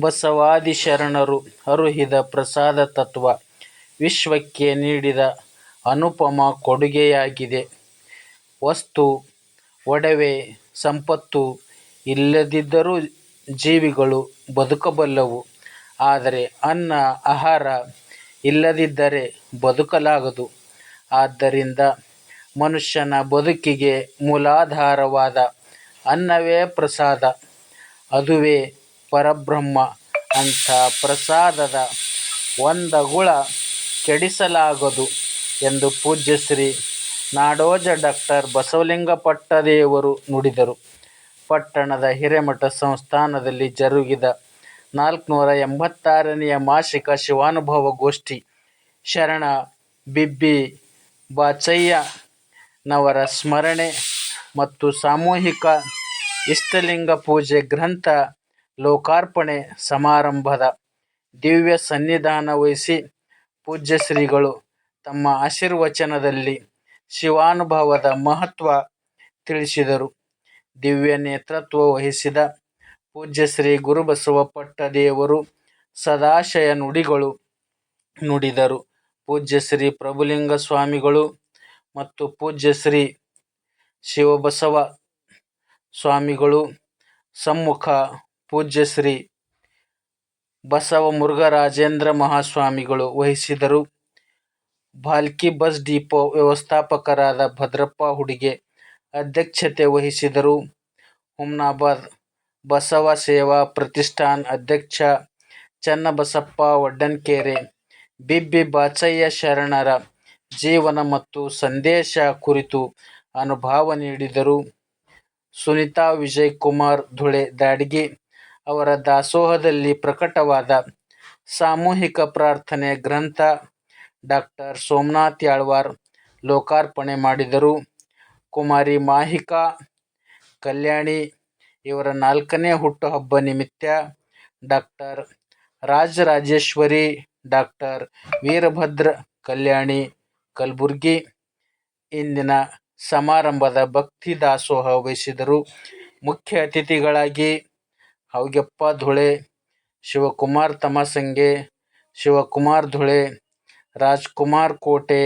ಬಸವಾದಿ ಶರಣರು ಅರುಹಿದ ಪ್ರಸಾದ ತತ್ವ ವಿಶ್ವಕ್ಕೆ ನೀಡಿದ ಅನುಪಮ ಕೊಡುಗೆಯಾಗಿದೆ. ವಸ್ತು, ಒಡವೆ, ಸಂಪತ್ತು ಇಲ್ಲದಿದ್ದರೂ ಜೀವಿಗಳು ಬದುಕಬಲ್ಲವು. ಆದರೆ ಅನ್ನ, ಆಹಾರ ಇಲ್ಲದಿದ್ದರೆ ಬದುಕಲಾಗದು. ಆದ್ದರಿಂದ ಮನುಷ್ಯನ ಬದುಕಿಗೆ ಮೂಲಾಧಾರವಾದ ಅನ್ನವೇ ಪ್ರಸಾದ. ಅದುವೇ ಪರಬ್ರಹ್ಮ. ಅಂಥ ಪ್ರಸಾದದ ಒಂದಗುಳ ಕೆಡಿಸಲಾಗದು ಎಂದು ಪೂಜ್ಯಶ್ರೀ ನಾಡೋಜ ಬಸವಲಿಂಗ ಪಟ್ಟದೇವರು ನುಡಿದರು. ಪಟ್ಟಣದ ಹಿರೇಮಠ ಸಂಸ್ಥಾನದಲ್ಲಿ ಜರುಗಿದ ನಾಲ್ಕುನೂರ ಎಂಬತ್ತಾರನೆಯ ಮಾಸಿಕ ಶಿವಾನುಭವ ಗೋಷ್ಠಿ ಶರಣ ಬಿಬ್ಬಿ ಬಾಚಯ್ಯನವರ ಸ್ಮರಣೆ ಮತ್ತು ಸಾಮೂಹಿಕ ಇಷ್ಟಲಿಂಗ ಪೂಜೆ ಗ್ರಂಥ ಲೋಕಾರ್ಪಣೆ ಸಮಾರಂಭದ ದಿವ್ಯ ಸನ್ನಿಧಾನ ವಹಿಸಿ ಪೂಜ್ಯ ಶ್ರೀಗಳು ತಮ್ಮ ಆಶೀರ್ವಚನದಲ್ಲಿ ಶಿವಾನುಭವದ ಮಹತ್ವ ತಿಳಿಸಿದರು. ದಿವ್ಯ ನೇತೃತ್ವ ವಹಿಸಿದ ಪೂಜ್ಯಶ್ರೀ ಗುರುಬಸವ ಪಟ್ಟದೇವರು ಸದಾಶಯ ನುಡಿಗಳು ನುಡಿದರು. ಪೂಜ್ಯಶ್ರೀ ಪ್ರಭುಲಿಂಗ ಸ್ವಾಮಿಗಳು ಮತ್ತು ಪೂಜ್ಯಶ್ರೀ ಶಿವಬಸವ ಸ್ವಾಮಿಗಳು ಸಮ್ಮುಖ, ಪೂಜ್ಯಶ್ರೀ ಬಸವಮುರುಘರಾಜೇಂದ್ರ ಮಹಾಸ್ವಾಮಿಗಳು ವಹಿಸಿದರು. ಭಾಲ್ಕಿ ಬಸ್ ಡಿಪೋ ವ್ಯವಸ್ಥಾಪಕರಾದ ಭದ್ರಪ್ಪ ಹುಡಿಗೆ ಅಧ್ಯಕ್ಷತೆ ವಹಿಸಿದರು. ಹುಮ್ನಾಬಾದ್ ಬಸವ ಸೇವಾ ಪ್ರತಿಷ್ಠಾನ ಅಧ್ಯಕ್ಷ ಚನ್ನಬಸಪ್ಪ ವಡ್ಡನಕೆರೆ ಬಿಬ್ಬಿ ಬಾಚಯ್ಯ ಶರಣರ ಜೀವನ ಮತ್ತು ಸಂದೇಶ ಕುರಿತು ಅನುಭಾವ ನೀಡಿದರು. ಸುನಿತಾ ವಿಜಯಕುಮಾರ ಧುಳೆ ದ್ಯಾಡಗಿ ಅವರ ದಾಸೋಹದಲ್ಲಿ ಪ್ರಕಟವಾದ ಸಾಮೂಹಿಕ ಪ್ರಾರ್ಥನೆ ಗ್ರಂಥ ಡಾಕ್ಟರ್ ಸೋಮನಾಥ್ ಯಾಳ್ವಾರ್ ಲೋಕಾರ್ಪಣೆ ಮಾಡಿದರು. ಕುಮಾರಿ ಮಾಹಿಕಾ ಕಲ್ಯಾಣಿ ಇವರ ನಾಲ್ಕನೇ ಹುಟ್ಟುಹಬ್ಬ ನಿಮಿತ್ತ ಡಾಕ್ಟರ್ ರಾಜರಾಜೇಶ್ವರಿ, ಡಾಕ್ಟರ್ ವೀರಭದ್ರ ಕಲ್ಯಾಣಿ ಕಲಬುರ್ಗಿ ಇಂದಿನ ಸಮಾರಂಭದ ಭಕ್ತಿ ದಾಸೋಹ ವಹಿಸಿದರು. ಮುಖ್ಯ ಅತಿಥಿಗಳಾಗಿ ಹೌಗ್ಯಪ್ಪ ಧುಳೆ, ಶಿವಕುಮಾರ್ ತಮಸಂಗೆ, ಶಿವಕುಮಾರ್ ಧುಳೆ, ರಾಜ್ಕುಮಾರ್ ಕೋಟೆ,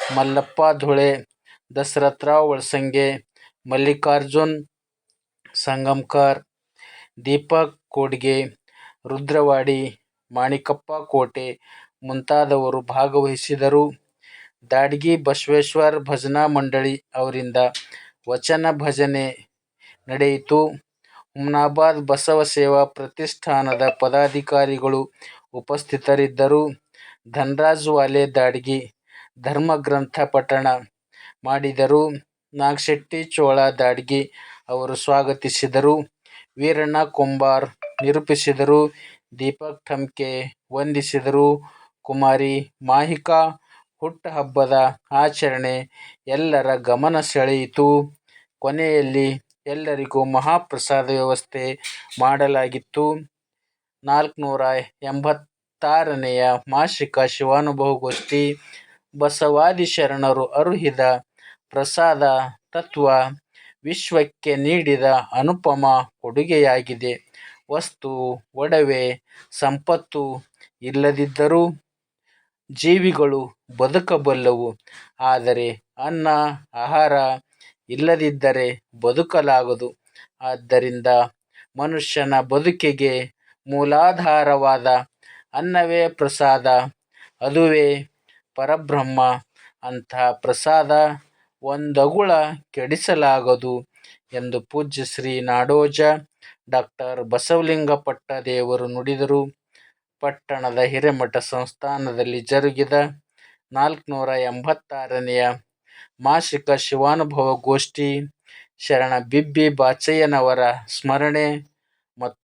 ಮಲ್ಲಪ್ಪ ಧುಳೆ, ದಸರಥರಾವ್ ವಳ್ಸಂಗೆ ಮಲ್ಲಿಕಾರ್ಜುನ್ ಸಂಗಮ್ಕಾರ್ ದೀಪಕ್ ಕೋಡ್ಗೆ ರುದ್ರವಾಡಿ, ಮಾಣಿಕಪ್ಪ ಕೋಟೆ ಮುಂತಾದವರು ಭಾಗವಹಿಸಿದರು. ದಾಡ್ಗಿ ಬಸವೇಶ್ವರ ಭಜನಾ ಮಂಡಳಿ ಅವರಿಂದ ವಚನ ಭಜನೆ ನಡೆಯಿತು. ಹುಮನಾಬಾದ ಬಸವ ಸೇವಾ ಪ್ರತಿಷ್ಠಾನದ ಪದಾಧಿಕಾರಿಗಳು ಉಪಸ್ಥಿತರಿದ್ದರು. ಧನರಾಜ ವಾಲೆ ದ್ಯಾಡಗಿ ಧರ್ಮಗ್ರಂಥ ಪಠಣ ಮಾಡಿದರು. ನಾಗಶೆಟ್ಟಿ ಚೋಳ ದಾಡ್ಗಿ ಅವರು ಸ್ವಾಗತಿಸಿದರು. ವೀರಣ್ಣ ಕುಂಬಾರ್ ನಿರೂಪಿಸಿದರು. ದೀಪಕ್ ಠಮ್ಕೆ ವಂದಿಸಿದರು. ಕುಮಾರಿ ಮಾಹಿಕಾ ಹುಟ್ಟುಹಬ್ಬದ ಆಚರಣೆ ಎಲ್ಲರ ಗಮನ ಸೆಳೆಯಿತು. ಕೊನೆಯಲ್ಲಿ ಎಲ್ಲರಿಗೂ ಮಹಾಪ್ರಸಾದ ವ್ಯವಸ್ಥೆ ಮಾಡಲಾಗಿತ್ತು. ನಾಲ್ಕುನೂರ ಎಂಬತ್ತಾರನೆಯ ಮಾಸಿಕ ಶಿವಾನುಭವಗೋಷ್ಠಿ ಬಸವಾದಿ ಶರಣರು ಅರುಹಿದ ಪ್ರಸಾದ ತತ್ವ ವಿಶ್ವಕ್ಕೆ ನೀಡಿದ ಅನುಪಮ ಕೊಡುಗೆಯಾಗಿದೆ. ವಸ್ತು, ಒಡವೆ, ಸಂಪತ್ತು ಇಲ್ಲದಿದ್ದರೂ ಜೀವಿಗಳು ಬದುಕಬಲ್ಲವು. ಆದರೆ ಅನ್ನ, ಆಹಾರ ಇಲ್ಲದಿದ್ದರೆ ಬದುಕಲಾಗದು. ಆದ್ದರಿಂದ ಮನುಷ್ಯನ ಬದುಕಿಗೆ ಮೂಲಾಧಾರವಾದ ಅನ್ನವೇ ಪ್ರಸಾದ. ಅದುವೇ ಪರಬ್ರಹ್ಮ. ಅಂಥ ಪ್ರಸಾದ ಒಂದಗುಳ ಕೆಡಿಸಲಾಗದು ಎಂದು ಪೂಜ್ಯ ಶ್ರೀ ನಾಡೋಜ ಡಾ ಬಸವಲಿಂಗಪಟ್ಟದೇವರು ನುಡಿದರು. ಪಟ್ಟಣದ ಹಿರೇಮಠ ಸಂಸ್ಥಾನದಲ್ಲಿ ಜರುಗಿದ ನಾಲ್ಕುನೂರ ಎಂಬತ್ತಾರನೆಯ ಮಾಸಿಕ ಶಿವಾನುಭವ ಗೋಷ್ಠಿ ಶರಣ ಬಿಬ್ಬಿ ಬಾಚಯ್ಯನವರ ಸ್ಮರಣೆ ಮತ್ತು